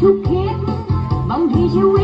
ทุกคิดบางทีชีวิต